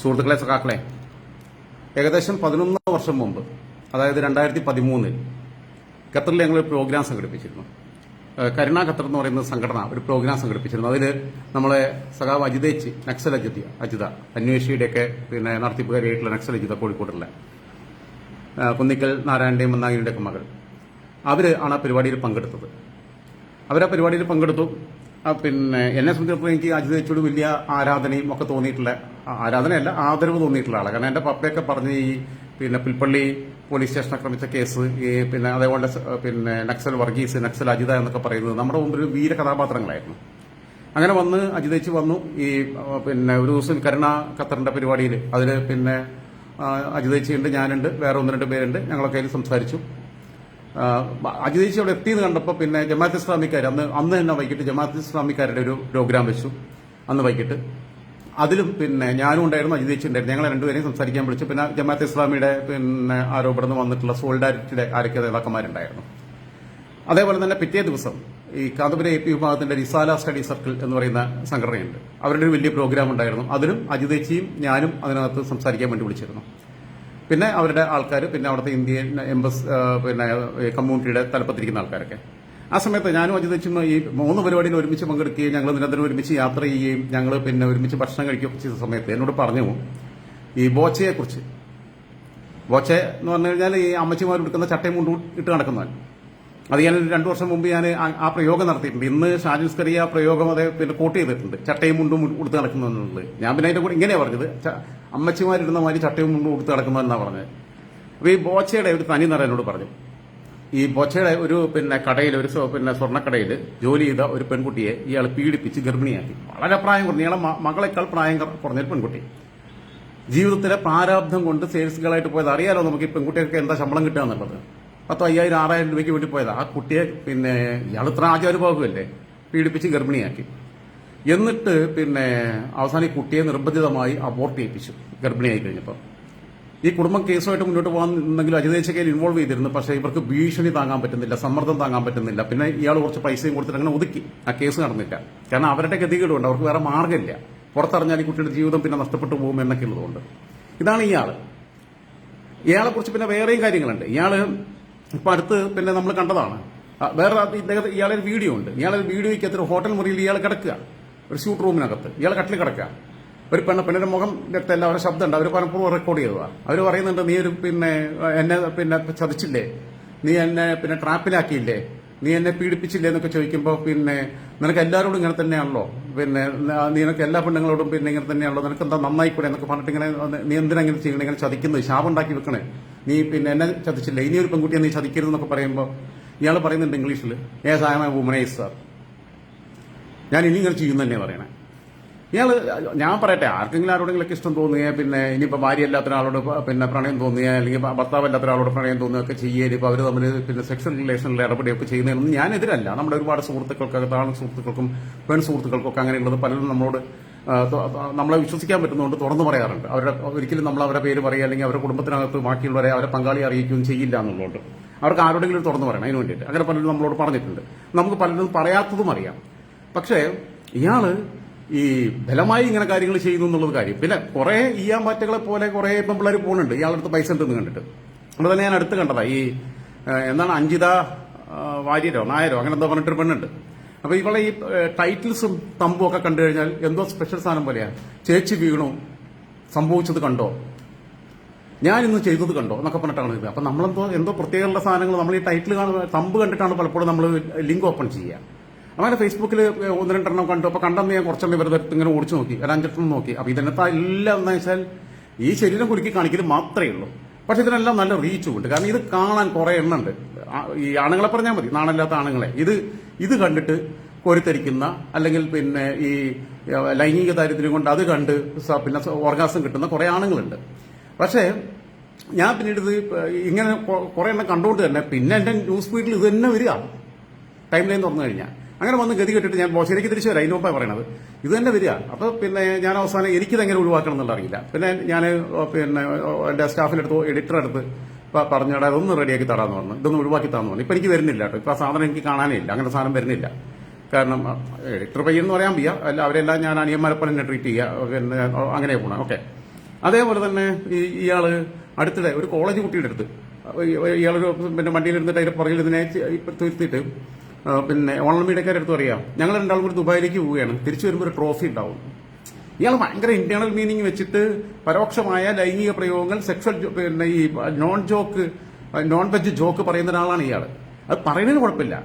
സുഹൃത്തുക്കളെ സഖാക്കളെ ഏകദേശം പതിനൊന്ന് വർഷം മുമ്പ് അതായത് രണ്ടായിരത്തി പതിമൂന്നിൽ ഖത്തറിൽ ഞങ്ങൾ ഒരു പ്രോഗ്രാം സംഘടിപ്പിച്ചിരുന്നു. കരുണ ഖത്തർ എന്ന് പറയുന്ന സംഘടന ഒരു പ്രോഗ്രാം സംഘടിപ്പിച്ചിരുന്നു. അതിൽ നമ്മളെ സഖാവ് അജിതേച്ച് നക്സൽ അജിത അജിത അന്വേഷിയുടെയൊക്കെ പിന്നെ നടത്തിപ്പുകാരിയായിട്ടുള്ള നക്സൽ അജിത കോഴിക്കോടുള്ള കുന്നിക്കൽ നാരായണന്റെയും മന്നാഗിരിയുടെയൊക്കെ മകൾ. അവർ ആണ് ആ പരിപാടിയിൽ പങ്കെടുത്തത്. അവർ ആ പരിപാടിയിൽ പങ്കെടുത്തു. പിന്നെ എന്നെ സംബന്ധിച്ചിടത്തോളം എനിക്ക് അജിതേച്ചോട് വലിയ ആരാധനയും ഒക്കെ തോന്നിയിട്ടുള്ള ആരാധനയല്ല ആദരവ് തോന്നിയിട്ടുള്ള ആളാണ് കാരണം എന്റെ പപ്പയൊക്കെ പറഞ്ഞ് ഈ പിന്നെ പുൽപ്പള്ളി പോലീസ് സ്റ്റേഷൻ ആക്രമിച്ച കേസ് ഈ പിന്നെ അതേപോലെ പിന്നെ നക്സൽ വർഗീസ് നക്സൽ അജിത എന്നൊക്കെ പറയുന്നത് നമ്മുടെ മുമ്പിൽ വീര കഥാപാത്രങ്ങളായിരുന്നു. അങ്ങനെ വന്ന് അജിതേച്ച് വന്നു. ഈ പിന്നെ ഒരു ദിവസം കരുണ ഖത്തറിന്റെ പരിപാടിയിൽ അതിൽ പിന്നെ അജിതേച്ചിയുണ്ട് ഞാനുണ്ട് വേറെ ഒന്ന് രണ്ട് പേരുണ്ട് ഞങ്ങളൊക്കെ അതിൽ സംസാരിച്ചു. അജിതേച്ചി അവിടെ എത്തിയെന്ന് കണ്ടപ്പോൾ പിന്നെ ജമാഅത്ത് ഇസ്ലാമിക്കാർ അന്ന് അന്ന് തന്നെ വൈകിട്ട് ജമാഅത്ത് ഇസ്ലാമിക്കാരുടെ ഒരു പ്രോഗ്രാം വെച്ചു. അന്ന് വൈകിട്ട്. അതിലും പിന്നെ ഞാനും ഉണ്ടായിരുന്നു അജിതേച്ചി ഉണ്ടായിരുന്നു. ഞങ്ങൾ രണ്ടുപേരെയും സംസാരിക്കാൻ വിളിച്ചു പിന്നെ ജമാഅത്ത് ഇസ്ലാമിയുടെ പിന്നെ ആരോപണം വന്നിട്ടുള്ള സോളിഡാരിറ്റിയുടെ ആരൊക്കെ നേതാക്കന്മാരുണ്ടായിരുന്നു. അതേപോലെ തന്നെ പിറ്റേ ദിവസം ഈ കാന്തപുരം എ പി വിഭാഗത്തിന്റെ റിസാല സ്റ്റഡി സർക്കിൾ എന്ന് പറയുന്ന സംഘടനയുണ്ട്. അവരുടെ ഒരു വലിയ പ്രോഗ്രാം ഉണ്ടായിരുന്നു. അതിലും അജിതേച്ചിയും ഞാനും അതിനകത്ത് സംസാരിക്കാൻ വേണ്ടി വിളിച്ചിരുന്നു. പിന്നെ അവരുടെ ആൾക്കാർ പിന്നെ അവിടുത്തെ ഇന്ത്യൻ എംബസ് പിന്നെ കമ്മ്യൂണിറ്റിയുടെ തലപ്പത്തിരിക്കുന്ന ആൾക്കാരൊക്കെ. ആ സമയത്ത് ഞാനും അജിതച്ചും ഈ മൂന്ന് പരിപാടിയിൽ ഒരുമിച്ച് പങ്കെടുക്കുകയും ഞങ്ങൾ നിരന്തരം ഒരുമിച്ച് യാത്ര ചെയ്യുകയും ഞങ്ങൾ പിന്നെ ഒരുമിച്ച് ഭക്ഷണം കഴിക്കുകയൊക്കെ ചെയ്ത സമയത്ത് എന്നോട് പറഞ്ഞു ഈ ബോച്ചയെക്കുറിച്ച്. ബോച്ച എന്ന് പറഞ്ഞു കഴിഞ്ഞാൽ ഈ അമ്മച്ചിമാർ എടുക്കുന്ന ചട്ടയും കൊണ്ട് ഇട്ട് നടക്കുന്നവൻ. അത് ഞാൻ രണ്ടു വർഷം മുമ്പ് ഞാൻ ആ- പ്രയോഗം നടത്തിയിട്ടുണ്ട്. ഇന്ന് ഷാജിൻ സ്കറി ആ പ്രയോഗം അത് പിന്നെ കോട്ട് ചെയ്തിട്ടുണ്ട്. ചട്ടയും മുണ്ടും ഉടുത്ത് നടക്കുന്നുള്ളത് ഞാൻ പിന്നെ അതിന്റെ കൂടെ ഇങ്ങനെയാണ് പറഞ്ഞത്. അമ്മച്ചിമാരിടുന്ന മാതിരി ചട്ടയും മുണ്ടും ഉടുത്ത് നടക്കുന്നതെന്നാണ് പറഞ്ഞത്. അപ്പൊ ഈ ബോച്ചയുടെ ഒരു തനി നിറ എന്നോട് പറഞ്ഞു. ഈ ബൊച്ചയുടെ ഒരു പിന്നെ കടയിൽ ഒരു പിന്നെ സ്വർണക്കടയിൽ ജോലി ചെയ്ത ഒരു പെൺകുട്ടിയെ ഇയാൾ പീഡിപ്പിച്ച് ഗർഭിണിയാക്കി. വളരെ പ്രായം കുറഞ്ഞ ഇയാളെ മകളെക്കാൾ പ്രായം കുറ- കുറഞ്ഞൊരു പെൺകുട്ടി. ജീവിതത്തിലെ പ്രാരാബ്ധം കൊണ്ട് സെയിൽസ് ഗേളായിട്ട് പോയത് അറിയാലോ നമുക്ക് ഈ പെൺകുട്ടികൾക്ക് എന്താ ശമ്പളം കിട്ടുക എന്നുള്ളത്? പത്തോ അയ്യായിരം ആറായിരം രൂപയ്ക്ക് വേണ്ടി പോയത്. ആ കുട്ടിയെ പിന്നെ ഇയാൾ ഇത്ര ആചാരഭാഗമല്ലേ പീഡിപ്പിച്ച് ഗർഭിണിയാക്കി. എന്നിട്ട് പിന്നെ അവസാനം ഈ കുട്ടിയെ നിർബന്ധിതമായി അബോർട്ട് ചെയ്യിപ്പിച്ചു. ഗർഭിണിയായി കഴിഞ്ഞപ്പോൾ. ഈ കുടുംബം കേസുമായിട്ട് മുന്നോട്ട് പോകാൻ അജിതേച്ചക്കയിൽ ഇൻവോൾവ് ചെയ്തിരുന്നു. പക്ഷേ ഇവർക്ക് ഭീഷണി താങ്ങാൻ പറ്റുന്നില്ല സമ്മർദ്ദം താങ്ങാൻ പറ്റുന്നില്ല. പിന്നെ ഇയാൾ കുറച്ച് പൈസയും കൊടുത്തിട്ട് അങ്ങനെ ഒതുക്കി. ആ കേസ് നടന്നില്ല. കാരണം അവരുടെ ഗതികേടുണ്ട് അവർക്ക് വേറെ മാർഗമില്ല. പുറത്തറിഞ്ഞാൽ ഈ കുട്ടിയുടെ ജീവിതം പിന്നെ നഷ്ടപ്പെട്ടു പോകും എന്നൊക്കെ ഉള്ളതുകൊണ്ട്. ഇതാണ് ഇയാൾ ഇയാളെ കുറിച്ച് പിന്നെ വേറെയും കാര്യങ്ങളുണ്ട്. ഇയാൾ ഇപ്പൊ അടുത്ത് പിന്നെ നമ്മൾ കണ്ടതാണ്. വേറെ ഇദ്ദേഹത്തെ ഇയാളൊരു വീഡിയോ ഉണ്ട്. ഇയാളൊരു വീഡിയോയ്ക്ക് അത്ര ഹോട്ടൽ മുറിയിൽ ഇയാൾ കിടക്കുക. ഒരു സ്യൂട്ട് റൂമിനകത്ത് ഇയാൾ കട്ടിൽ കിടക്കുക. ഒരു പെണ്ണ് പെണ്ണിന്റെ മുഖം രക്തമല്ല അവരുടെ ശബ്ദമുണ്ട് അവർ പലപ്പോഴും റെക്കോർഡ് ചെയ്തതാ. അവർ പറയുന്നുണ്ട് നീ ഒരു പിന്നെ എന്നെ പിന്നെ ചതിച്ചില്ലേ? നീ എന്നെ പിന്നെ ട്രാപ്പിലാക്കിയില്ലേ? നീ എന്നെ പീഡിപ്പിച്ചില്ലേ? എന്നൊക്കെ ചോദിക്കുമ്പോൾ പിന്നെ നിനക്ക് എല്ലാവരോടും ഇങ്ങനെ തന്നെയാണല്ലോ? പിന്നെ നിനക്ക് എല്ലാ പെണ്ണുങ്ങളോടും പിന്നെ ഇങ്ങനെ തന്നെയാണല്ലോ? നിനക്ക് എന്താ നന്നായിക്കൂടെ? എന്നൊക്കെ പറഞ്ഞിട്ട് ഇങ്ങനെ നീ എന്തിനാ ഇങ്ങനെ ചെയ്യണേ? ഇങ്ങനെ ചതിക്കുന്നത്? ശാപം ഉണ്ടാക്കി വെക്കണേ? നീ പിന്നെ എന്നെ ചതിച്ചില്ലേ? ഇനി ഒരു പെൺകുട്ടിയെ നീ ചതിക്കരുതെന്നൊക്കെ പറയുമ്പോൾ ഇയാൾ പറയുന്നുണ്ട് ഇംഗ്ലീഷിൽ ഏ സായ വുമനൈസ് സാർ ഞാൻ ഇനി ഇങ്ങനെ ചെയ്യുന്ന പറയണേ. ഇയാൾ ഞാൻ പറയട്ടെ ആർക്കെങ്കിലും ആരോടെങ്കിലും ഇഷ്ടം തോന്നുകയോ പിന്നെ ഇനിയിപ്പോൾ ഭാര്യ അല്ലാത്ത ഒരാളോട് പിന്നെ പ്രണയം തോന്നിയാ അല്ലെങ്കിൽ ഭർത്താവ് അല്ലാത്ത ഒരാളോട് പ്രണയം തോന്നുകയൊക്കെ ചെയ്യുക ഇപ്പൊ അവർ തമ്മിൽ പിന്നെ സെക്ഷൽ റിലേഷനിൽ ഇടപെടുകയൊക്കെ ചെയ്യുന്നതിനൊന്നും ഞാൻ എതിരല്ല. നമ്മുടെ ഒരുപാട് സുഹൃത്തുക്കൾക്ക് ആൺ സുഹൃത്തുക്കൾക്കും പെൺ സുഹൃത്തുക്കൾക്കൊക്കെ അങ്ങനെയുള്ളത് പലരും നമ്മളോട് നമ്മളെ വിശ്വസിക്കാൻ പറ്റുന്നതുകൊണ്ട് തുറന്നു പറയാറുണ്ട്. അവരുടെ ഒരിക്കലും നമ്മൾ അവരുടെ പേര് പറയുക അല്ലെങ്കിൽ അവരുടെ കുടുംബത്തിനകത്ത് ബാക്കിയുള്ളവരെ അവരെ പങ്കാളി അറിയിക്കുകയും ചെയ്യില്ല എന്നുള്ളതുകൊണ്ട്. അവർക്ക് ആരോടെങ്കിലും തുറന്നു പറയണം അതിന് വേണ്ടിയിട്ട്. അങ്ങനെ പലരും നമ്മളോട് പറഞ്ഞിട്ടുണ്ട്. നമുക്ക് പലരും പറയാത്തതും അറിയാം. പക്ഷേ ഇയാൾ ഈ ബലമായി ഇങ്ങനെ കാര്യങ്ങൾ ചെയ്യുന്നു എന്നുള്ളത് കാര്യം. പിന്നെ കുറെ ഈ പാറ്റകളെ പോലെ കുറെ പെമ്പിള്ളേർ പോകുന്നുണ്ട്. ഇയാളുടെ അടുത്ത് പൈസ ഉണ്ടെന്ന് കണ്ടിട്ട്. അവിടെ തന്നെ ഞാൻ അടുത്ത് കണ്ടതാ ഈ എന്താണ് അഞ്ജിത ആ, വാര്യരോ നായരോ അങ്ങനെ എന്തോ പറഞ്ഞിട്ട് പെണ്ണുണ്ട്. അപ്പൊ ഇവളെ ഈ ടൈറ്റിൽസും തമ്പും ഒക്കെ കണ്ടു കഴിഞ്ഞാൽ എന്തോ സ്പെഷ്യൽ സാധനം പോലെയാ. ചേച്ചി വീണു. സംഭവിച്ചത് കണ്ടോ? ഞാൻ ഇന്ന് ചെയ്തത് കണ്ടോ? എന്നൊക്കെ പറഞ്ഞിട്ടാണ് ഇത്. അപ്പൊ നമ്മളെന്തോ എന്തോ പ്രത്യേകമുള്ള സാധനങ്ങൾ നമ്മൾ ഈ ടൈറ്റിൽ തമ്പ് കണ്ടിട്ടാണ് പലപ്പോഴും നമ്മൾ ലിങ്ക് ഓപ്പൺ ചെയ്യുക. അങ്ങനെ ഫേസ്ബുക്കിൽ ഒന്ന് രണ്ടെണ്ണം കണ്ടു. അപ്പൊ കണ്ടെന്ന് ഞാൻ കുറച്ചെണ്ണം വെറുതെ ഇങ്ങനെ ഓടിച്ചു നോക്കി. ഒരു അഞ്ചെണ്ണം നോക്കി. അപ്പൊ ഇതിനകത്ത് എല്ലാം എന്താ വെച്ചാൽ ഈ ശരീരം കുലുക്കി കാണിക്കൽ മാത്രമേ ഉള്ളൂ. പക്ഷെ ഇതിനെല്ലാം നല്ല റീച്ചും ഉണ്ട്. കാരണം ഇത് കാണാൻ കുറെ എണ്ണം ഉണ്ട് ഈ ആണുങ്ങളെ പറഞ്ഞാൽ മതി. നാണല്ലാത്ത ആണുങ്ങളെ. ഇത് ഇത് കണ്ടിട്ട് കോരിത്തരിക്കുന്ന അല്ലെങ്കിൽ പിന്നെ ഈ ലൈംഗിക ദാരിദ്ര്യം കൊണ്ട് അത് കണ്ട് പിന്നെ ഓർഗാസം കിട്ടുന്ന കുറെ ആണുങ്ങളുണ്ട്. പക്ഷേ ഞാൻ പിന്നീട് ഇത് ഇങ്ങനെ കുറേ എണ്ണം കണ്ടുകൊണ്ട് തന്നെ പിന്നെ എന്റെ ന്യൂസ് ഫീഡിൽ ഇത് തന്നെ വരിക. ടൈം ലൈൻ തുറന്നു കഴിഞ്ഞാൽ. അങ്ങനെ വന്ന് ഗതി കെട്ടിട്ട് ഞാൻ മോശയിലേക്ക് തിരിച്ചു വരാം. അതിന് പറയണത്. ഇത് തന്നെ വരിക. അപ്പൊ പിന്നെ ഞാൻ അവസാനം എനിക്കിത് എങ്ങനെ ഒഴിവാക്കണം എന്നുള്ള അറിയില്ല. പിന്നെ ഞാൻ പിന്നെ എന്റെ സ്റ്റാഫിലെടുത്ത് എഡിറ്റർ അടുത്ത് പറഞ്ഞടാ ഇതൊന്ന് റെഡിയാക്കി തരാന്ന് പറഞ്ഞു. ഇതൊന്ന് ഒഴിവാക്കി തന്നു പറഞ്ഞു. ഇപ്പൊ എനിക്ക് വരുന്നില്ല കേട്ടോ. ഇപ്പൊ സാധനം എനിക്ക് കാണാനേ ഇല്ല. അങ്ങനെ സാധനം വരുന്നില്ല. കാരണം എഡിറ്റർ പയ്യെന്ന് പറയാൻ വയ്യ. അല്ല അവരെല്ലാം ഞാൻ അനിയന്മാരെ പോലെ തന്നെ ട്രീറ്റ് ചെയ്യുക. പിന്നെ അങ്ങനെ പോകണം ഓക്കെ അതേപോലെ തന്നെ ഈ ഇയാൾ അടുത്തിടെ ഒരു കോളേജ് കുട്ടിയുടെ അടുത്ത്. ഇയാളൊരു പിന്നെ വണ്ടിയിലിരുന്നിട്ട് അതിന്റെ പുറകിൽ ഇതിനെ തീർത്തിട്ട് പിന്നെ ഓൺലൈൻ മീഡിയക്കാരെ അടുത്ത് പറയാം ഞങ്ങൾ രണ്ടാളും കൂടി ദുബായിലേക്ക് പോവുകയാണ്. തിരിച്ചു വരുമ്പോൾ ഒരു ട്രോഫി ഉണ്ടാവും. ഇയാൾ ഭയങ്കര ഇന്റേണൽ മീനിങ് വെച്ചിട്ട് പരോക്ഷമായ ലൈംഗിക പ്രയോഗങ്ങൾ സെക്ഷൽ പിന്നെ ഈ non joke non veg joke പറയുന്ന ഒരാളാണ് ഇയാൾ. അത് പറയുന്നതിന് കുഴപ്പമില്ല.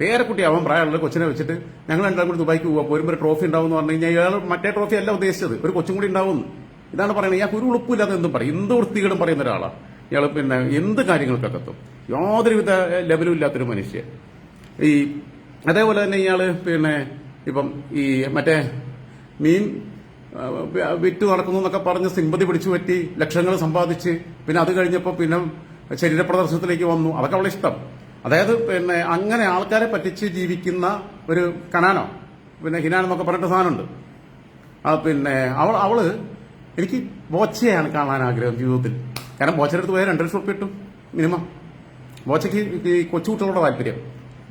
പേരക്കുട്ടി അവൻ പ്രായമുള്ള കൊച്ചിനെ വെച്ചിട്ട് ഞങ്ങൾ രണ്ടാളും കൂടി ദുബായിക്ക് പോവുക. പോരുമ്പോൾ ഒരു ട്രോഫി ഉണ്ടാവും എന്ന് പറഞ്ഞു കഴിഞ്ഞാൽ ഇയാൾ മറ്റേ ട്രോഫി അല്ല ഉദ്ദേശിച്ചത്. ഒരു കൊച്ചും കൂടി ഉണ്ടാവും ഇതാണ് പറയുന്നത്. ഇയാൾക്ക് ഒരു ഉളുപ്പില്ലാതെ എന്തും പറയും. എന്ത് വൃത്തികളും പറയുന്ന ഒരാളാണ്. ഇയാൾ പിന്നെ എന്ത് കാര്യങ്ങൾക്കൊക്കെ എത്തും യാതൊരുവിധ ലെവലും ഇല്ലാത്തൊരു മനുഷ്യൻ. ഈ അതേപോലെ തന്നെ ഇയാൾ പിന്നെ ഇപ്പം ഈ മറ്റേ മീൻ വിറ്റ് നടക്കുന്നു എന്നൊക്കെ പറഞ്ഞ് സിമ്പതി പിടിച്ചു പറ്റി ലക്ഷങ്ങൾ സമ്പാദിച്ച് പിന്നെ അത് കഴിഞ്ഞപ്പോൾ പിന്നെ ശരീരപ്രദർശനത്തിലേക്ക് വന്നു. അതൊക്കെ അവളെ ഇഷ്ടം. അതായത് പിന്നെ അങ്ങനെ ആൾക്കാരെ പറ്റിച്ച് ജീവിക്കുന്ന ഒരു കനാനോ പിന്നെ ഹിനാൻ എന്നൊക്കെ പറഞ്ഞിട്ട് സാധനമുണ്ട്. ആ പിന്നെ അവൾ അവൾ എനിക്ക് ബോച്ചയാണ് കാണാൻ ആഗ്രഹം ജീവിതത്തിൽ. കാരണം ബോച്ചയുടെ അടുത്ത് പോയാൽ രണ്ടര ലക്ഷം റുപ്യ കിട്ടും മിനിമം. ബോച്ചയ്ക്ക് ഈ കൊച്ചുകുട്ടികളോട് താല്പര്യം.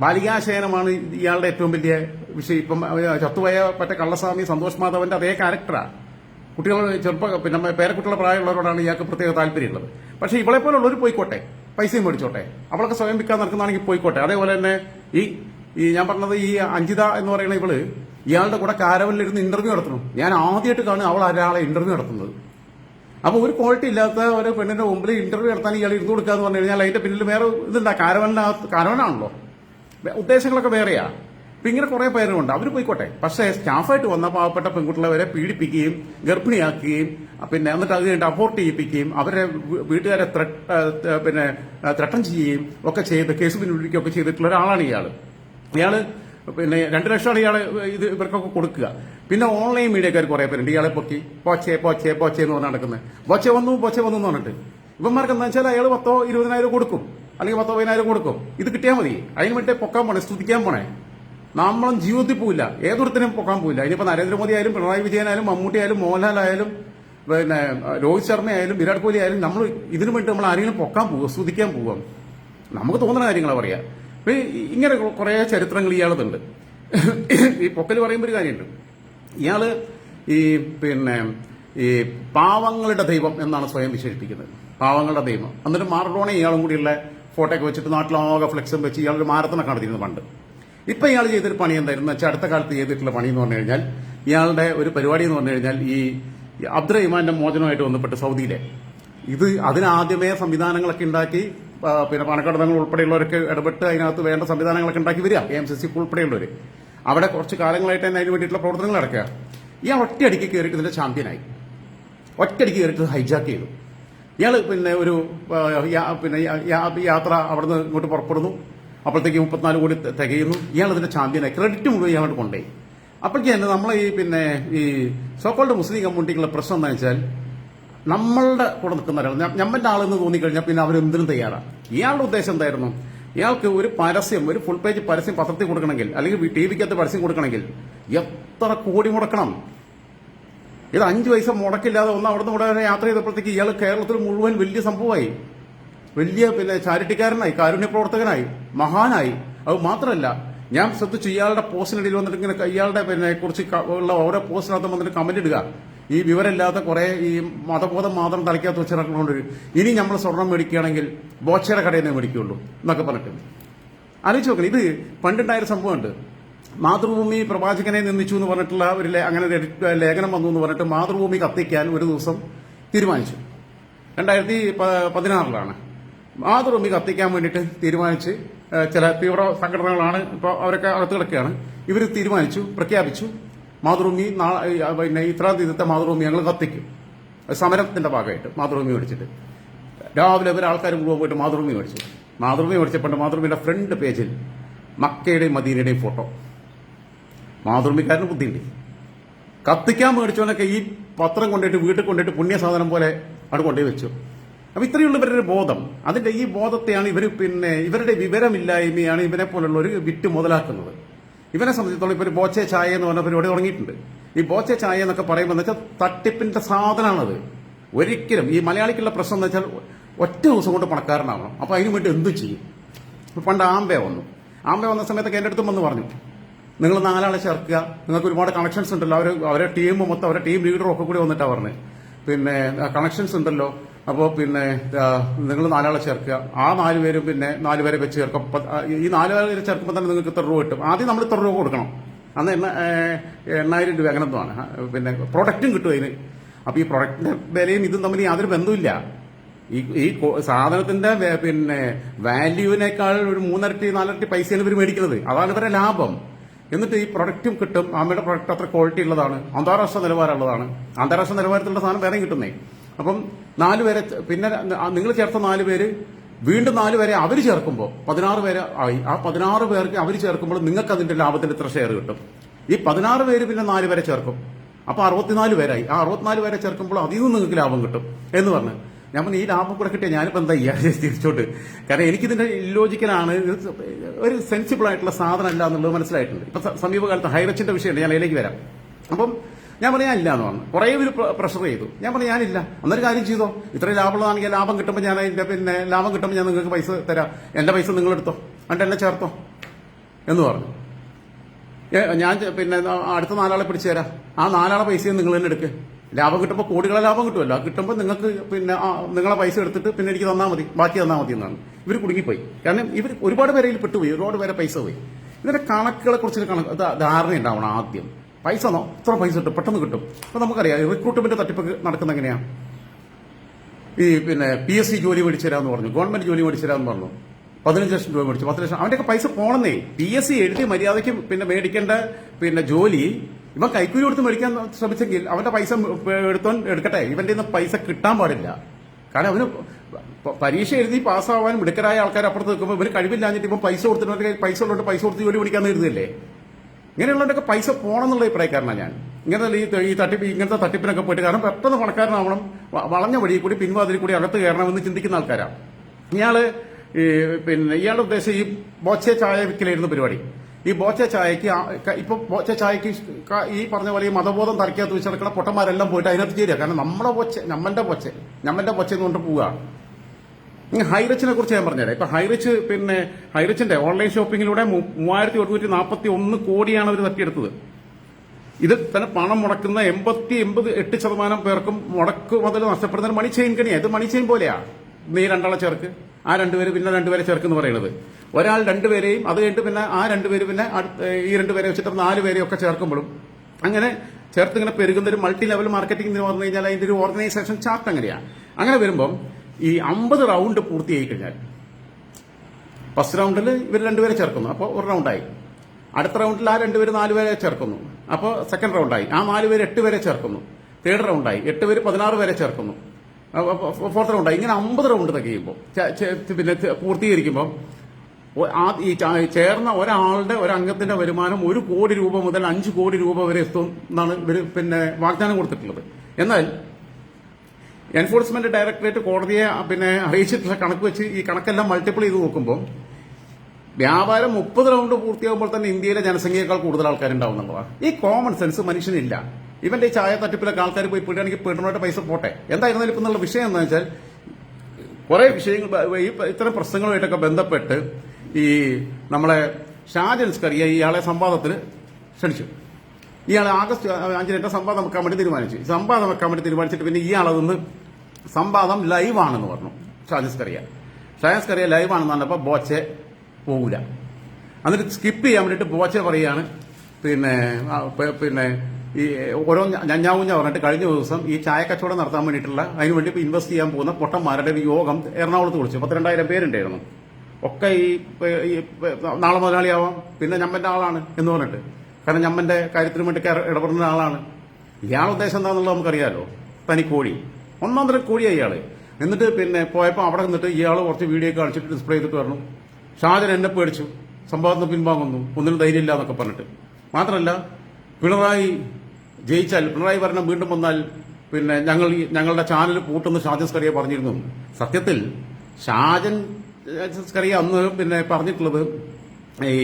ബാലികാശയനമാണ് ഇയാളുടെ ഏറ്റവും വലിയ വിഷയം. ഇപ്പം ചത്തുപോയ മറ്റേ കള്ളസ്വാമി സന്തോഷ് മാധവന്റെ അതേ ക്യാരക്ടറാണ് കുട്ടികൾ ചെറുപ്പ പിന്നെ പേരക്കുട്ടികളുടെ പ്രായമുള്ളവരോടാണ് ഇയാൾക്ക് പ്രത്യേക താല്പര്യമുള്ളത്. പക്ഷേ ഇവളെ പോലുള്ളവർ പോയിക്കോട്ടെ. പൈസയും മേടിച്ചോട്ടെ. അവളൊക്കെ സ്വയം വിൽക്കാൻ നടക്കുന്നതാണെങ്കിൽ പോയിക്കോട്ടെ. അതേപോലെ തന്നെ ഈ ഈ ഞാൻ പറഞ്ഞത് ഈ അഞ്ജിത എന്ന് പറയുന്ന ഇവൾ ഇയാളുടെ കൂടെ കാരവനിലിരുന്ന് ഇന്റർവ്യൂ നടത്തണം ഞാൻ ആദ്യമായിട്ട് കാണും അവൾ ഒരാളെ ഇന്റർവ്യൂ നടത്തുന്നത്. അപ്പൊ ഒരു ക്വാളിറ്റി ഇല്ലാത്ത ഒരു പെണ്ണിന്റെ മുമ്പിൽ ഇന്റർവ്യൂ നടത്താൻ ഇയാൾ ഇരുന്ന് കൊടുക്കാന്ന് പറഞ്ഞു കഴിഞ്ഞാൽ അതിന്റെ പിന്നിൽ വേറെ ഇതുണ്ടാ. കാരവനകത്ത് കാരവനാണല്ലോ. ഉദ്ദേശങ്ങളൊക്കെ വേറെയാ. അപ്പൊ ഇങ്ങനെ കുറെ പേരുണ്ട്. അവർ പോയിക്കോട്ടെ. പക്ഷേ സ്റ്റാഫായിട്ട് വന്ന പാവപ്പെട്ട പെൺകുട്ടികളെ പീഡിപ്പിക്കുകയും ഗർഭിണിയാക്കുകയും പിന്നെ എന്നിട്ട് അത് കഴിഞ്ഞിട്ട് അബോർട്ട് ചെയ്യിപ്പിക്കുകയും അവരെ വീട്ടുകാരെ പിന്നെ ത്രട്ടം ചെയ്യുകയും ഒക്കെ ചെയ്ത് കേസ് പിൻവലിക്കുകയും ഒക്കെ ചെയ്തിട്ടുള്ള ഒരാളാണ് ഇയാൾ. ഇയാൾ പിന്നെ രണ്ട് ലക്ഷമാണ് ഇയാൾ ഇത് ഇവർക്കൊക്കെ കൊടുക്കുക. പിന്നെ ഓൺലൈൻ മീഡിയക്കാർ കുറെ പേരുണ്ട്. ഇയാളെ പൊക്കി പോച്ചേ പോച്ചേ പോച്ചേ എന്ന് പറഞ്ഞ് നടക്കുന്നത് പോച്ചെ വന്നു പോച്ചെ വന്നു എന്ന് പറഞ്ഞിട്ട്. ഇവന്മാർക്ക് എന്താ വെച്ചാൽ അയാൾ പത്തോ ഇരുപതിനായിരം കൊടുക്കും. അല്ലെങ്കിൽ പത്തോ പതിനായിരം കൊടുക്കും. ഇത് കിട്ടിയാൽ മതി. അതിന് വേണ്ടി പൊക്കാൻ പോണേ സ്തുതിക്കാൻ പോണേ. നമ്മളും ജീവിതത്തിൽ പോവില്ല. ഏതൊരുത്തിനും പൊക്കാൻ പോവില്ല. ഇനിയിപ്പോ നരേന്ദ്രമോദി ആയാലും പിണറായി വിജയൻ ആയാലും മമ്മൂട്ടി ആയാലും മോഹൻലാൽ ആയാലും പിന്നെ രോഹിത് ശർമ്മ ആയാലും വിരാട് കോഹ്ലി ആയാലും നമ്മൾ ഇതിനു വേണ്ടി നമ്മൾ ആരെങ്കിലും പൊക്കാൻ പോവുക സ്തുതിക്കാൻ പോവുക. നമുക്ക് തോന്നുന്ന കാര്യങ്ങളാണ് പറയാ. ഇങ്ങനെ കുറെ ചരിത്രങ്ങൾ ഇയാളതുണ്ട്. ഈ പൊക്കൽ പറയുമ്പോൾ ഒരു കാര്യമുണ്ട്. ഇയാൾ ഈ പിന്നെ ഈ പാവങ്ങളുടെ ദൈവം എന്നാണ് സ്വയം വിശേഷിപ്പിക്കുന്നത്. പാവങ്ങളുടെ ദൈവം. എന്നിട്ട് മാറഡോണെ ഇയാളും കൂടിയുള്ള ഫോട്ടോ ഒക്കെ വെച്ചിട്ട് നാട്ടിലാകെ ഫ്ലെക്സും വെച്ച് ഇയാളൊരു മാരത്തണൊക്കെ നടത്തിയിരുന്നു പണ്ട്. ഇപ്പൊ ഇയാൾ ചെയ്തൊരു പണി എന്തായിരുന്നു? വെച്ചാൽ അടുത്ത കാലത്ത് ചെയ്തിട്ടുള്ള പണി എന്ന് പറഞ്ഞു കഴിഞ്ഞാൽ ഇയാളുടെ ഒരു പരിപാടി എന്ന് പറഞ്ഞു കഴിഞ്ഞാൽ ഈ അബ്ദുറഹിമാന്റെ മോചനമായിട്ട് ബന്ധപ്പെട്ട് സൗദിയിലെ. ഇത് അതിനാദ്യമേ സംവിധാനങ്ങളൊക്കെ ഉണ്ടാക്കി പിന്നെ പാണക്കാട് ഉൾപ്പെടെയുള്ളവരൊക്കെ ഇടപെട്ട് അതിനകത്ത് വേണ്ട സംവിധാനങ്ങളൊക്കെ ഉണ്ടാക്കി വരിക. എം സി സി ഉൾപ്പെടെയുള്ളവർ അവിടെ കുറച്ച് കാലങ്ങളായിട്ട് തന്നെ അതിന് വേണ്ടിയിട്ടുള്ള പ്രവർത്തനങ്ങൾ നടക്കുക. ഇയാൾ ഒറ്റയടിക്ക് കയറിയിട്ട് ഇതിന്റെ ചാമ്പ്യനായി. ഒറ്റയടിക്ക് കയറിയിട്ട് ഹൈജാക്ക് ചെയ്തു. ഇയാൾ പിന്നെ ഒരു പിന്നെ യാത്ര അവിടുന്ന് ഇങ്ങോട്ട് പുറപ്പെടുന്നു. അപ്പോഴത്തേക്ക് മുപ്പത്തിനാല് കോടി തികയുന്നു. ഇയാൾ ഇതിന്റെ ചാമ്പ്യനായി. ക്രെഡിറ്റ് മുഴുവൻ ഇയാളോട് കൊണ്ടേ അപ്പോഴേക്കും തന്നെ നമ്മളെ ഈ പിന്നെ ഈ സോക്കോൾഡ് മുസ്ലിം കമ്മ്യൂണിറ്റിക്കുള്ള പ്രശ്നം എന്താ വെച്ചാൽ നമ്മളുടെ കൂടെ നിൽക്കുന്ന ഒരാൾ ഞമ്മന്റെ ആളെന്ന് തോന്നിക്കഴിഞ്ഞാൽ പിന്നെ അവർ അവരെന്തിനും തയ്യാറാണ് ഇയാളുടെ ഉദ്ദേശം എന്തായിരുന്നു? ഇയാൾക്ക് ഒരു പരസ്യം ഒരു ഫുൾ പേജ് പരസ്യം പത്രത്തിൽ കൊടുക്കണമെങ്കിൽ അല്ലെങ്കിൽ ടി വിക്കകത്ത് പരസ്യം കൊടുക്കണമെങ്കിൽ എത്ര കോടി മുടക്കണം? ഇത് അഞ്ചു പൈസ മുടക്കില്ലാതെ ഒന്ന് അവിടുന്ന് ഇവിടെ വരെ യാത്ര ചെയ്തപ്പോഴത്തേക്ക് ഇയാൾ കേരളത്തിൽ മുഴുവൻ വലിയ സംഭവമായി. വലിയ പിന്നെ ചാരിറ്റിക്കാരനായി കാരുണ്യപ്രവർത്തകനായി മഹാനായി. അത് മാത്രമല്ല ഞാൻ ശ്രദ്ധിച്ചു ഇയാളുടെ പോസ്റ്റിനിടയിൽ വന്നിട്ട് ഇങ്ങനെ ഇയാളുടെ പിന്നെ കുറിച്ച് ഉള്ള ഓരോ പോസ്റ്റിനകത്ത് വന്നിട്ട് കമന്റ് ഇടുക. ഈ വിവരമില്ലാത്ത കുറെ ഈ മതബോധം മാത്രം തലയ്ക്കകത്ത് വെച്ച് നടക്കുന്നതുകൊണ്ട് ഇനി നമ്മൾ സ്വർണം മേടിക്കുകയാണെങ്കിൽ ബോച്ചയുടെ കടയിൽ നിന്ന് മേടിക്കുകയുള്ളൂ എന്നൊക്കെ പറഞ്ഞിട്ട് ആലോചിച്ച് നോക്കണം ഇത് പണ്ടുണ്ടായൊരു സംഭവമുണ്ട്. മാതൃഭൂമി പ്രവാചകനെ നിന്ദിച്ചു എന്ന് പറഞ്ഞിട്ടുള്ള ഒരു അങ്ങനെ ഒരു ലേഖനം വന്നു എന്ന് പറഞ്ഞിട്ട് മാതൃഭൂമി കത്തിക്കാൻ ഒരു ദിവസം തീരുമാനിച്ചു. രണ്ടായിരത്തി പതിനാറിലാണ്. മാതൃഭൂമി കത്തിക്കാൻ വേണ്ടിയിട്ട് തീരുമാനിച്ച് ചില തീവ്ര സംഘടനകളാണ് ഇപ്പോൾ അവരൊക്കെ അകത്ത് കിടക്കുകയാണ്. ഇവർ തീരുമാനിച്ചു പ്രഖ്യാപിച്ചു മാതൃഭൂമി പിന്നെ ഇത്രാം തീയതിത്തെ മാതൃഭൂമി ഞങ്ങൾ കത്തിക്കും. സമരത്തിന്റെ ഭാഗമായിട്ട് മാതൃഭൂമി മേടിച്ചിട്ട്. രാവിലെ ഇവർ ആൾക്കാർ മുഴുവൻ പോയിട്ട് മാതൃഭൂമി മേടിച്ചു. മാതൃഭൂമി മേടിച്ചപ്പോൾ മാതൃഭൂമിയുടെ ഫ്രണ്ട് പേജിൽ മക്കയുടെയും മദീനയുടെയും ഫോട്ടോ. മാതൃഭൂമിക്കാരന് ബുദ്ധിയുണ്ട്. കത്തിക്കാൻ മേടിച്ചവനൊക്കെ ഈ പത്രം കൊണ്ടിട്ട് വീട്ടിൽ കൊണ്ടിട്ട് പുണ്യ സാധനം പോലെ അവിടെ കൊണ്ടുപോയി വെച്ചു. അപ്പൊ ഇത്രയുള്ള ഇവരുടെ ബോധം. അതിന്റെ ഈ ബോധത്തെയാണ് ഇവർ പിന്നെ ഇവരുടെ വിവരമില്ലായ്മയാണ് ഇവനെ പോലുള്ള ഒരു വിറ്റ് മുതലാക്കുന്നത്. ഇവനെ സംബന്ധിച്ചിടത്തോളം ഇപ്പൊ ഒരു ബോച്ചെ ചായ എന്ന് പറഞ്ഞ പരിപാടി തുടങ്ങിയിട്ടുണ്ട്. ഈ ബോച്ചെ ചായ എന്നൊക്കെ പറയുമ്പോൾ എന്ന് വെച്ചാൽ തട്ടിപ്പിന്റെ സാധനമാണത്. ഒരിക്കലും ഈ മലയാളിക്കുള്ള പ്രശ്നം എന്ന് വെച്ചാൽ ഒറ്റ ദിവസം കൊണ്ട് പണക്കാരനാവണം. അപ്പൊ അതിനു വേണ്ടി എന്തു ചെയ്യും? പണ്ട് ആംബെ വന്നു. ആംബെ വന്ന സമയത്തൊക്കെ എന്റെ അടുത്തും വന്ന് പറഞ്ഞു. നിങ്ങൾ നാലാളെ ചേർക്കുക. നിങ്ങൾക്ക് ഒരുപാട് കണക്ഷൻസ് ഉണ്ടല്ലോ. അവർ അവരെ ടീം മൊത്തം അവരെ ടീം ലീഡറും ഒക്കെ കൂടി വന്നിട്ടാണ് പറഞ്ഞത് പിന്നെ കണക്ഷൻസ് ഉണ്ടല്ലോ. അപ്പോൾ പിന്നെ നിങ്ങൾ നാലാളെ ചേർക്കുക. ആ നാല് പേരും പിന്നെ നാല് പേരെ വെച്ച് ചേർക്കും. ഈ നാല് പേരെ ചേർക്കുമ്പോൾ തന്നെ നിങ്ങൾക്ക് ഇത്ര രൂപ കിട്ടും. ആദ്യം നമ്മൾ ഇത്ര രൂപ കൊടുക്കണം. അന്ന് എണ്ണ എണ്ണായിരം രൂപ അങ്ങനെ എന്തോ ആണ്. പിന്നെ പ്രൊഡക്റ്റും കിട്ടും അതിന്. അപ്പോൾ ഈ പ്രൊഡക്റ്റിന്റെ വിലയും ഇതും തമ്മിൽ യാതൊരു ബന്ധമില്ല ഈ ഈ സാധനത്തിന്റെ പിന്നെ വാല്യൂവിനേക്കാൾ ഒരു മൂന്നരട്ടി നാലരട്ടി പൈസയാണ് ഇവർ മേടിക്കുന്നത്. അതാണ് ഇവരുടെ ലാഭം. എന്നിട്ട് ഈ പ്രൊഡക്റ്റും കിട്ടും. ആമയുടെ പ്രൊഡക്റ്റ് അത്ര ക്വാളിറ്റി ഉള്ളതാണ്. അന്താരാഷ്ട്ര നിലവാരമുള്ളതാണ്. അന്താരാഷ്ട്ര നിലവാരത്തിലുള്ള സാധനം വേറെ കിട്ടുന്നേ. അപ്പം നാല് പേരെ പിന്നെ നിങ്ങൾ ചേർത്ത നാല് പേര് വീണ്ടും നാല് പേരെ അവർ ചേർക്കുമ്പോൾ പതിനാറ് പേര് ആയി. ആ പതിനാറ് പേർക്ക് അവർ ചേർക്കുമ്പോൾ നിങ്ങൾക്ക് അതിന്റെ ലാഭത്തിൽ ഇത്ര ഷെയർ കിട്ടും. ഈ പതിനാറ് പേര് പിന്നെ നാല് പേരെ ചേർക്കും. അപ്പൊ അറുപത്തിനാല് പേരായി. ആ അറുപത്തിനാല് പേരെ ചേർക്കുമ്പോൾ അതിൽ നിന്ന് നിങ്ങൾക്ക് ലാഭം കിട്ടും എന്ന് പറഞ്ഞു ഞാൻ പറഞ്ഞു ഈ ലാഭം കൂടെ കിട്ടിയ ഞാനിപ്പോ എന്താ ചെയ്യാ? തിരിച്ചോട്ട്. കാരണം എനിക്കിതിന്റെ ഇല്ലോജിക്കലാണ് ഒരു സെൻസിബിൾ ആയിട്ടുള്ള സാധനം അല്ല എന്നുള്ളത് മനസ്സിലായിട്ടുണ്ട്. ഇപ്പൊ സമീപകാലത്ത് ഹൈറച്ചിന്റെ വിഷയമുണ്ട്. ഞാൻ അതിലേക്ക് വരാം. അപ്പം ഞാൻ പറഞ്ഞു ഞാനില്ല എന്ന് പറഞ്ഞു. കുറേ ഒരു പ്രഷർ ചെയ്തു. ഞാൻ പറഞ്ഞു ഞാനില്ല. അന്നൊരു കാര്യം ചെയ്തോ? ഇത്രയും ലാഭമുള്ളതാണെങ്കിൽ ലാഭം കിട്ടുമ്പോൾ ഞാൻ അതിന്റെ പിന്നെ ലാഭം കിട്ടുമ്പോൾ ഞാൻ നിങ്ങൾക്ക് പൈസ തരാം. എന്റെ പൈസ നിങ്ങൾ എടുത്തോ എന്നിട്ട് എന്നെ ചേർത്തോ? എന്ന് പറഞ്ഞു. ഞാൻ പിന്നെ അടുത്ത നാലാളെ പിടിച്ചു തരാം. ആ നാലാളെ പൈസയും നിങ്ങൾ തന്നെ എടുക്ക്. ലാഭം കിട്ടുമ്പോൾ കോടികളെ ലാഭം കിട്ടുമല്ലോ. കിട്ടുമ്പോൾ നിങ്ങൾക്ക് പിന്നെ നിങ്ങളെ പൈസ എടുത്തിട്ട് പിന്നെ എനിക്ക് തന്നാൽ മതി. ബാക്കി തന്നാൽ മതി എന്നാണ്. ഇവർ കുടുങ്ങിപ്പോയി. കാരണം ഇവർ ഒരുപാട് പേരെ പെട്ടുപോയി. ഒരുപാട് പേരെ പൈസ പോയി. ഇതിന്റെ കണക്കുകളെ കുറിച്ച് ധാരണ ഉണ്ടാവണം ആദ്യം. പൈസ നോ ഇത്ര പൈസ കിട്ടും? പെട്ടെന്ന് കിട്ടും. അപ്പൊ നമുക്കറിയാം റിക്രൂട്ട്മെന്റ് തട്ടിപ്പ് നടക്കുന്ന എങ്ങനെയാണ് ഈ പിന്നെ പി എസ് സി ജോലി മേടിച്ചു തരാമെന്ന് പറഞ്ഞു. ഗവൺമെന്റ് ജോലി മേടിച്ചു തരാമെന്ന് പറഞ്ഞു. പതിനഞ്ച് ലക്ഷം രൂപ മേടിച്ചു. പത്ത് ലക്ഷം. അവന്റെയൊക്കെ പൈസ പോണെന്നേ. പി എസ് സി എഴുതി മര്യാദയ്ക്ക് പിന്നെ മേടിക്കേണ്ട പിന്നെ ജോലി ഇവൻ കൈക്കൂലി കൊടുത്ത് മേടിക്കാൻ ശ്രമിച്ചെങ്കിൽ അവന്റെ പൈസ എടുത്തോൻ എടുക്കട്ടെ. ഇവന്റെ നിന്ന് പൈസ കിട്ടാൻ പാടില്ല. കാരണം അവന് പരീക്ഷ എഴുതി പാസ്സാവാൻ മിടുക്കരായ ആൾക്കാർ അപ്പുറത്ത് നിൽക്കുമ്പോൾ ഇവന് കഴിവില്ലാഞ്ഞിട്ട് ഇപ്പം പൈസ കൊടുത്തിട്ട് പൈസ ഉള്ളതുകൊണ്ട് പൈസ കൊടുത്ത് ജോലി പിടിക്കാൻ എഴുതില്ലേ ഇങ്ങനെയുള്ളവരൊക്കെ പൈസ പോകണം എന്നുള്ള അഭിപ്രായക്കാരനാണ് ഞാൻ. ഇങ്ങനെ ഈ ഈ തട്ടിപ്പ് ഇങ്ങനത്തെ തട്ടിപ്പിനൊക്കെ പോയിട്ട് കാരണം പെട്ടെന്ന് പണക്കാരനാവണം. വളഞ്ഞ വഴി കൂടി പിൻവാതിൽ കൂടി അകത്ത് കയറണമെന്ന് ചിന്തിക്കുന്ന ആൾക്കാരാണ് ഇയാൾ പിന്നെ ഇയാളുടെ ഉദ്ദേശം ഈ ബോച്ചെ ചായ വിൽക്കലായിരുന്നു പരിപാടി. ഈ ബോച്ച ചായക്ക് ഇപ്പൊ ബോച്ച ചായക്ക് ഈ പറഞ്ഞ പോലെ ഈ മതബോധം തറക്കാത്ത വെച്ചിടക്കുന്ന പൊട്ടന്മാരെല്ലാം പോയിട്ട് അതിനകത്ത് ചേരുക. കാരണം നമ്മളെ പൊച്ച നമ്മന്റെ പൊച്ച നമ്മന്റെ ബൊച്ചെ കൊണ്ട് പോവുക. ഇനി ഹൈറിച്ചിനെ കുറിച്ച് ഞാൻ പറഞ്ഞുതരാം. ഇപ്പൊ ഹൈറിച്ച് പിന്നെ ഹൈറിച്ചിന്റെ ഓൺലൈൻ ഷോപ്പിംഗിലൂടെ മൂ- മൂവായിരത്തി ഒരുന്നൂറ്റി നാൽപ്പത്തി ഒന്ന് കോടിയാണ് അവർ തട്ടിയെടുത്തത്. ഇത് തന്നെ പണം മുടക്കുന്ന എൺപത്തി എൺപത് എട്ട് ശതമാനം പേർക്കും മുടക്ക് മുതൽ നഷ്ടപ്പെടുന്ന മണി ചെയിൻ ഇത് മണി ചെയിൻ പോലെയാ. നീ രണ്ടാളെ ചേർക്ക് ആ രണ്ടുപേര് പിന്നെ രണ്ടുപേരെ ചേർക്കെന്ന് പറയുന്നത്. ഒരാൾ രണ്ടുപേരെയും അത് കഴിഞ്ഞിട്ട് പിന്നെ ആ രണ്ടുപേര് പിന്നെ ഈ രണ്ടുപേരെ വെച്ചിട്ട് നാല് പേരെയും ഒക്കെ ചേർക്കുമ്പോഴും അങ്ങനെ ചേർത്ത് ഇങ്ങനെ പെരുകുന്ന ഒരു മൾട്ടി ലെവൽ മാർക്കറ്റിംഗ് എന്ന് പറഞ്ഞു കഴിഞ്ഞാൽ അതിന്റെ ഒരു ഓർഗനൈസേഷൻ ചാർട്ട് അങ്ങനെയാണ് അങ്ങനെ വരുമ്പം ഈ അമ്പത് റൗണ്ട് പൂർത്തിയായി കഴിഞ്ഞാൽ ഫസ്റ്റ് റൗണ്ടിൽ ഇവർ രണ്ടുപേരെ ചേർക്കുന്നു. അപ്പോൾ ഒരു റൗണ്ടായി അടുത്ത റൗണ്ടിൽ ആ രണ്ടുപേര് നാലുപേരെ ചേർക്കുന്നു. അപ്പോൾ സെക്കൻഡ് റൗണ്ടായി ആ നാല് പേര് എട്ട് പേരെ ചേർക്കുന്നു. തേർഡ് റൗണ്ടായി എട്ട് പേര് പതിനാറ് പേരെ ചേർക്കുന്നു. ഫോർത്ത് റൗണ്ടായി ഇങ്ങനെ അമ്പത് റൗണ്ട് തികയുമ്പോൾ പിന്നെ പൂർത്തീകരിക്കുമ്പോൾ ഈ ചേർന്ന ഒരാളുടെ ഒരംഗത്തിന്റെ വരുമാനം ഒരു കോടി രൂപ മുതൽ അഞ്ച് കോടി രൂപ വരെ എത്തും എന്നാണ് ഇവർ പിന്നെ വാഗ്ദാനം കൊടുത്തിട്ടുള്ളത്. എന്നാൽ എൻഫോഴ്സ്മെന്റ് ഡയറക്ടറേറ്റ് കോടതിയെ പിന്നെ അറിയിച്ചിട്ടുള്ള കണക്ക് വെച്ച് ഈ കണക്കെല്ലാം മൾട്ടിപ്പിൾ ചെയ്ത് നോക്കുമ്പോൾ വ്യാപാരം മുപ്പത് റൗണ്ട് പൂർത്തിയാകുമ്പോൾ തന്നെ ഇന്ത്യയിലെ ജനസംഖ്യയേക്കാൾ കൂടുതൽ ആൾക്കാരുണ്ടാവും എന്നുള്ളതാണ് ഈ കോമൺ സെൻസ് മനുഷ്യനില്ല. ഇവന്റെ ഈ ചായ തട്ടിപ്പിലൊക്കെ ആൾക്കാർ പോയി പെടുകയാണെങ്കിൽ പെടുന്നവരുടെ പൈസ പോട്ടെ. എന്തായിരുന്നാലും ഇപ്പം എന്നുള്ള വിഷയം എന്താ വെച്ചാൽ കുറെ വിഷയങ്ങൾ ഇത്തരം പ്രശ്നങ്ങളുമായിട്ടൊക്കെ ബന്ധപ്പെട്ട് ഈ നമ്മളെ ഷാജൻ സ്കറിയ ഇയാളെ സംവാദത്തിന് ക്ഷണിച്ചു. ഇയാളെ ആഗസ്റ്റ് അഞ്ചിനൊക്കെ സംവാദം വെക്കാൻ വേണ്ടി തീരുമാനിച്ചു. സംവാദം വെക്കാൻ വേണ്ടി തീരുമാനിച്ചിട്ട് പിന്നെ ഇയാളതൊന്ന് സംവാദം ലൈവാണെന്ന് പറഞ്ഞു ഷാജൻ സ്കറിയ. ഷാജൻ സ്കറിയ ലൈവാണെന്ന് പറഞ്ഞപ്പോൾ ബോച്ചെ പോകൂല എന്നിട്ട് സ്കിപ്പ് ചെയ്യാൻ വേണ്ടിയിട്ട് ബോച്ചെ പറയാണ് പിന്നെ പിന്നെ ഈ ഓരോ ഞഞ്ഞാവുഞ്ഞ പറഞ്ഞിട്ട് കഴിഞ്ഞ ദിവസം ഈ ചായ കച്ചവടം നടത്താൻ വേണ്ടിയിട്ടുള്ള അതിന് വേണ്ടി ഇൻവെസ്റ്റ് ചെയ്യാൻ പോകുന്ന പൊട്ടന്മാരുടെ ഒരു യോഗം എറണാകുളത്ത് വിളിച്ചു. പത്തിരണ്ടായിരം പേരുണ്ടായിരുന്നു. ഒക്കെ ഈ നാളെ മുതലാളിയാവാം. പിന്നെ ഞമ്മന്റെ ആളാണ് എന്ന് പറഞ്ഞിട്ട്. കാരണം ഞമ്മന്റെ കാര്യത്തിന് വേണ്ടി ഇടപെടുന്ന ആളാണ്. ഇയാൾ ഉദ്ദേശം എന്താണെന്നുള്ളത് നമുക്കറിയാലോ. തനി കോഴി. ഒന്നാം തരം കോഴിയായി ഇയാൾ. എന്നിട്ട് പിന്നെ പോയപ്പോൾ അവിടെ നിന്നിട്ട് ഇയാൾ കുറച്ച് വീഡിയോ കാണിച്ചിട്ട് ഡിസ്പ്ലേ ചെയ്തിട്ട് പറഞ്ഞു. ഷാജൻ എന്നെ പേടിച്ചു. സംഭവത്തിന് പിൻവാങ്ങുന്നു. ഒന്നിനും ധൈര്യമില്ല എന്നൊക്കെ പറഞ്ഞിട്ട്. മാത്രമല്ല പിണറായി ജയിച്ചാൽ പിണറായി ഭരണം വീണ്ടും വന്നാൽ പിന്നെ ഞങ്ങൾ ഞങ്ങളുടെ ചാനൽ പൂട്ടുന്ന ഷാജൻ സ്കറിയ പറഞ്ഞിരുന്നു. സത്യത്തിൽ ഷാജൻ സ്കറിയ അന്ന് പിന്നെ പറഞ്ഞിട്ടുള്ളത് ഈ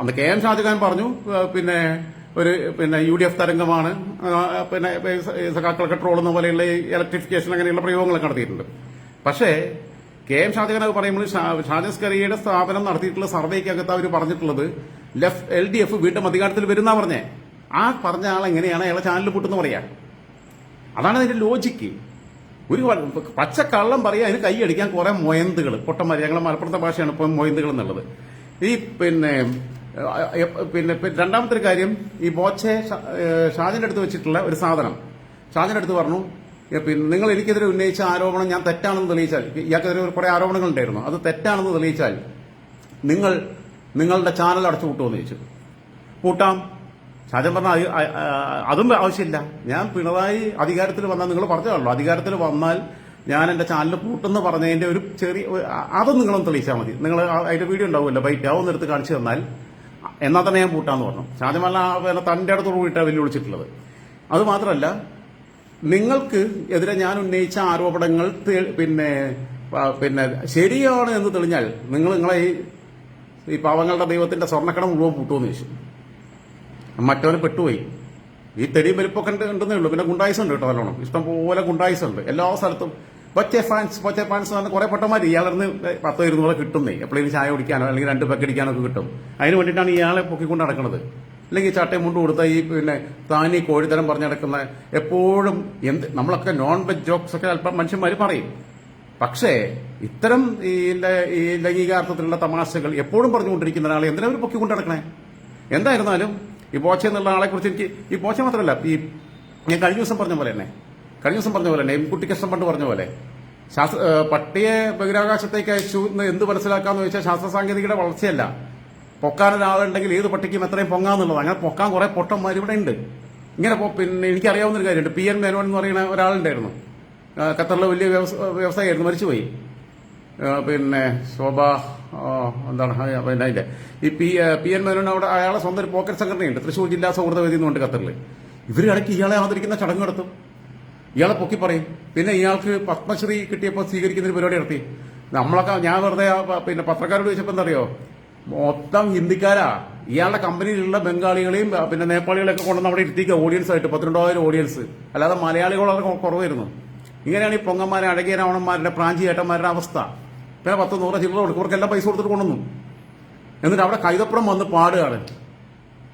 അന്ന് കെ എം ഷാജഹാൻ പറഞ്ഞു പിന്നെ ഒരു പിന്നെ യു ഡി എഫ് തരംഗമാണ് പിന്നെ സഖാക്കളൊക്കെ ട്രോളുന്ന പോലെയുള്ള ഇലക്ട്രിഫിക്കേഷൻ അങ്ങനെയുള്ള പ്രയോഗങ്ങളൊക്കെ നടത്തിയിട്ടുണ്ട്. പക്ഷേ കെ എം ഷാജഹാൻ അത് പറയുമ്പോൾ ഷാജസ് ഷാജൻ സ്ഥാപനം നടത്തിയിട്ടുള്ള സർവേക്കകത്ത് അവർ പറഞ്ഞിട്ടുള്ളത് ലെഫ് എൽ ഡി എഫ് വീണ്ടും അധികാരത്തിൽ വരുന്ന പറഞ്ഞേ. ആ പറഞ്ഞ ആൾ എങ്ങനെയാണ് അയാളെ ചാനലിൽ പൂട്ടെന്ന് പറയാ. അതാണ് അതിന്റെ ലോജിക്ക് ഒരു പച്ച കള്ളം പറയാൻ അതിന് കൈയടിക്കാൻ കുറെ മൊയന്തുകൾ പൊട്ടന്മാർ ഞങ്ങളെ മലപ്പുറത്തെ ഭാഷയാണ് ഇപ്പം മൊയന്തുകൾ എന്നുള്ളത്. ഈ പിന്നെ പിന്നെ രണ്ടാമത്തെ ഒരു കാര്യം ഈ ബോച്ചെ ഷാജിന്റെ അടുത്ത് വെച്ചിട്ടുള്ള ഒരു സാധനം. ഷാജിന്റെ അടുത്ത് പറഞ്ഞു പിന്നെ നിങ്ങൾ എനിക്കെതിരെ ഉന്നയിച്ച ആരോപണം ഞാൻ തെറ്റാണെന്ന് തെളിയിച്ചാൽ ഇയാൾക്കെതിരെ കുറെ ആരോപണങ്ങൾ ഉണ്ടായിരുന്നു. അത് തെറ്റാണെന്ന് തെളിയിച്ചാൽ നിങ്ങൾ നിങ്ങളുടെ ചാനൽ അടച്ചു കൂട്ടുമെന്ന് ചോദിച്ചു. പൂട്ടാം ഷാജൻ പറഞ്ഞ അത് ആവശ്യമില്ല. ഞാൻ പിണറായി അധികാരത്തിൽ വന്നാൽ നിങ്ങൾ പറഞ്ഞതാണല്ലോ. അധികാരത്തിൽ വന്നാൽ ഞാൻ എന്റെ ചാനൽ പൂട്ടെന്ന് പറഞ്ഞതിന്റെ ഒരു ചെറിയ അതൊന്നും നിങ്ങളൊന്ന് തെളിയിച്ചാൽ മതി. നിങ്ങൾ അതിന്റെ വീഡിയോ ഉണ്ടാവുമല്ലോ. ബൈറ്റ് അതൊന്ന് എടുത്ത് കാണിച്ചു തന്നാൽ എന്നാൽ തന്നെ ഞാൻ പൂട്ടാന്ന് പറഞ്ഞു. ഷാജമല്ല പിന്നെ തന്റെ അടുത്തോട് കൂടിയിട്ടാണ് വെല്ലുവിളിച്ചിട്ടുള്ളത് അത് മാത്രമല്ല നിങ്ങൾക്ക് എതിരെ ഞാൻ ഉന്നയിച്ച ആരോപണങ്ങൾ പിന്നെ പിന്നെ ശരിയാണ് എന്ന് തെളിഞ്ഞാൽ നിങ്ങൾ നിങ്ങളെ ഈ പാവങ്ങളുടെ ദൈവത്തിന്റെ സ്വർണക്കട മുഴുവൻ പൂട്ടുമെന്ന് ചോദിച്ചു മറ്റവന് പെട്ടുപോയി. ഈ തെടിയും വലിപ്പൊക്കെ ഉണ്ട് ഉണ്ടെന്നേ ഉള്ളൂ. പിന്നെ ഗുണ്ടായിസം ഉണ്ട് കേട്ടോ നല്ലോണം. ഇഷ്ടം പോലെ ഗുണ്ടായിസം ഉണ്ട്. എല്ലാ സ്ഥലത്തും. പച്ചേ ഫാൻസ് പച്ചേ ഫാൻസ് എന്ന് കുറെ പൊട്ടന്മാർ ഇയാളിന്ന് പത്തോ ഇരുന്നൂറ് കിട്ടുന്നേ. എപ്പോഴെങ്കിലും ചായ കുടിക്കാനോ അല്ലെങ്കിൽ രണ്ട് പെക്ക് അടിക്കാനോ ഒക്കെ കിട്ടും. അതിന് വേണ്ടിയിട്ടാണ് ഇയാളെ പൊക്കിക്കൊണ്ട് നടക്കുന്നത് അല്ലെങ്കിൽ ചട്ടയും മുണ്ട് കൊടുത്ത ഈ പിന്നെ താനീ കോഴിത്തരം പറഞ്ഞു നടക്കുന്ന എപ്പോഴും എന്ത് നമ്മളൊക്കെ നോൺ വെജ് ജോക്സ് ഒക്കെ അല്പം മനുഷ്യന്മാർ പറയും. പക്ഷേ ഇത്തരം ഈ ഈ ലൈംഗികാർത്ഥത്തിലുള്ള തമാശകൾ എപ്പോഴും പറഞ്ഞുകൊണ്ടിരിക്കുന്ന ഒരാളെ എന്തിനാ അവർ പൊക്കിക്കൊണ്ട് നടക്കണേ? എന്തായിരുന്നാലും ഈ ബോച്ച എന്നുള്ള ആളെക്കുറിച്ച് എനിക്ക് ഈ ബോച്ച മാത്രമല്ല ഈ ഞാൻ കഴിഞ്ഞ ദിവസം പറഞ്ഞ പോലെ തന്നെ കഴിഞ്ഞ ദിവസം പറഞ്ഞ പോലെ തന്നെ എം കുട്ടിക്കൃഷ്ണൻ പണ്ട് പറഞ്ഞ പോലെ ശാസ്ത്ര പട്ടിയെ ബഹിരാകാശത്തേക്ക് അയച്ചു എന്ന് എന്ത് മനസ്സിലാക്കാന്ന് ചോദിച്ചാൽ ശാസ്ത്ര സാങ്കേതികയുടെ വളർച്ചയല്ല. പൊക്കാൻ ഒരാളുണ്ടെങ്കിൽ ഏത് പട്ടിക്കും എത്രയും പൊങ്ങാന്നുള്ളത് അങ്ങനെ പൊക്കാൻ കുറെ പൊട്ടന്മാർ ഇവിടെ ഉണ്ട്. ഇങ്ങനെ പിന്നെ എനിക്കറിയാവുന്ന ഒരു കാര്യമുണ്ട്. പി എൻ മേനോൻ എന്ന് പറയുന്ന ഒരാളുണ്ടായിരുന്നു. ഖത്തറിലെ വലിയ വ്യവസായമായിരുന്നു മരിച്ചുപോയി. പിന്നെ ശോഭ എന്താണ്? പിന്നെ അതിന്റെ ഈ പി പി എൻ മേനോൻ അവിടെ അയാളെ സ്വന്തം ഒരു പോക്കറ്റ് സംഘടനയുണ്ട്. തൃശ്ശൂർ ജില്ലാ സൗഹൃദ വേദി എന്നുണ്ട് ഖത്തറിൽ ഇവരിടയ്ക്ക് ഇയാളെ ആദരിക്കുന്ന ചടങ്ങ് നടത്തും. ഇയാളെ പൊക്കി പറയും. പിന്നെ ഇയാൾക്ക് പത്മശ്രീ കിട്ടിയപ്പോൾ സ്വീകരിക്കുന്ന ഒരു പരിപാടി നടത്തി. നമ്മളൊക്കെ ഞാൻ വെറുതെ പിന്നെ പത്രക്കാരോട് ചോദിച്ചപ്പോൾ എന്താ അറിയോ മൊത്തം ഹിന്ദിക്കാരാ. ഇയാളുടെ കമ്പനിയിലുള്ള ബംഗാളികളെയും പിന്നെ നേപ്പാളികളെയൊക്കെ കൊണ്ടുവന്ന് അവിടെ ഇരുത്തിക്കുക. ഓഡിയൻസ് ആയിട്ട് പന്ത്രണ്ടായിരം ഓഡിയൻസ്. അല്ലാതെ മലയാളികളൊക്കെ കുറവായിരുന്നു. ഇങ്ങനെയാണ് ഈ പൊങ്ങന്മാരെ അഴകിയ രാവണന്മാരുടെ പ്രാഞ്ചി ഏട്ടന്മാരുടെ അവസ്ഥ. പിന്നെ പത്ത് നൂറ് ചില്ലറ കൊടുക്കും. ഇവർക്കെല്ലാം പൈസ കൊടുത്തിട്ട് കൊണ്ടുവന്നു. എന്നിട്ട് അവിടെ കൈതപ്പുറം വന്ന് പാടുകയാണ്.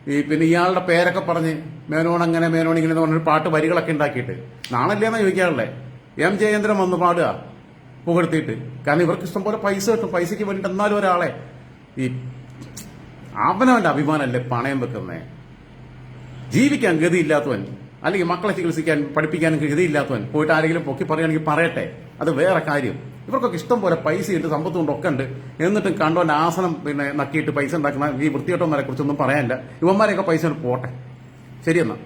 ഈ പിന്നെ ഇയാളുടെ പേരൊക്കെ പറഞ്ഞ് മേനോൺ അങ്ങനെ മേനോൺ ഇങ്ങനെ പറഞ്ഞൊരു പാട്ട് വരികളൊക്കെ ഉണ്ടാക്കിയിട്ട്. നാണല്ലേന്നാ ചോദിക്കാറുള്ളത് എം ജയേന്ദ്രൻ വന്ന് പാടുക പുകഴ്ത്തിയിട്ട്. കാരണം ഇവർക്ക് ഇഷ്ടംപോലെ പൈസ കിട്ടും. പൈസയ്ക്ക് വേണ്ടിയിട്ട് എന്നാലും ഒരാളെ ഈ അവനവന്റെ അഭിമാനമല്ലേ പണയം വെക്കുന്നേ? ജീവിക്കാൻ ഗതിയില്ലാത്തവൻ അല്ലെങ്കിൽ മക്കളെ ചികിത്സിക്കാൻ പഠിപ്പിക്കാൻ ഗതിയില്ലാത്തവൻ പോയിട്ട് ആരെങ്കിലും പൊക്കി പറയുകയാണെങ്കിൽ പറയട്ടെ. അത് വേറെ കാര്യം. ഇവർക്കൊക്കെ ഇഷ്ടം പോലെ പൈസ പൈസയുണ്ട് സമ്പത്തും ഉണ്ട് ഒക്കെ ഉണ്ട്. എന്നിട്ടും കണ്ടോ ആസനം പിന്നെ നക്കിയിട്ട് പൈസ ഉണ്ടാക്കുന്ന ഈ വൃത്തികെട്ടവന്മാരെ കുറിച്ചൊന്നും പറയാനില്ല. ഇവന്മാരെയൊക്കെ പൈസ പോട്ടെ. ശരിയെന്നാ?